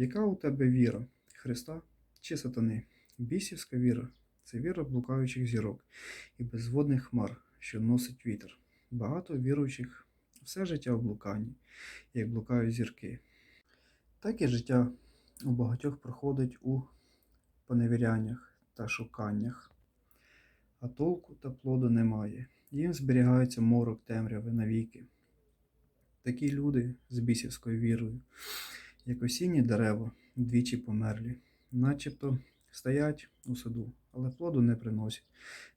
Яка у тебе віра? Христа чи сатани? Бісівська віра це віра блукаючих зірок і безводних хмар, що носить вітер. Багато віруючих все життя в блуканні, як блукають зірки. Так і життя у багатьох проходить у поневіряннях та шуканнях, а толку та плоду немає. Їм зберігається морок темряви навіки. Такі люди з бісівською вірою, як осінні дерева, двічі померлі, начебто стоять у саду, але плоду не приносять,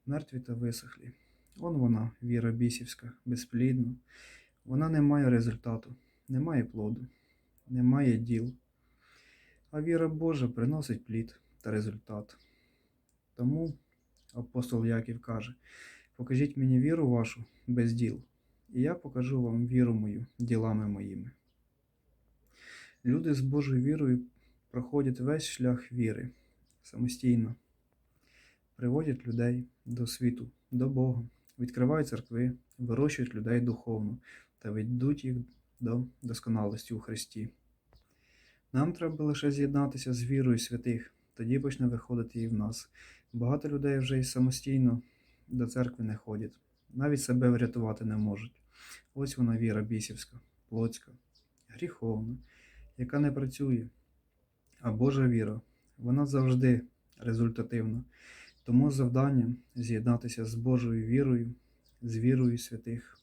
мертві та висохлі. Он вона, віра бісівська, безплідна. Вона не має результату, не має плоду, не має діл. А віра Божа приносить плід та результат. Тому апостол Яків каже: покажіть мені віру вашу без діл, і я покажу вам віру мою ділами моїми. Люди з Божою вірою проходять весь шлях віри самостійно, приводять людей до світу, до Бога, відкривають церкви, вирощують людей духовно та ведуть їх до досконалості у Христі. Нам треба лише з'єднатися з вірою святих, тоді почне виходити і в нас. Багато людей вже й самостійно до церкви не ходять, навіть себе врятувати не можуть. Ось вона віра бісівська, плотська, гріховна, яка не працює. А Божа віра, вона завжди результативна. Тому завдання з'єднатися з Божою вірою, з вірою святих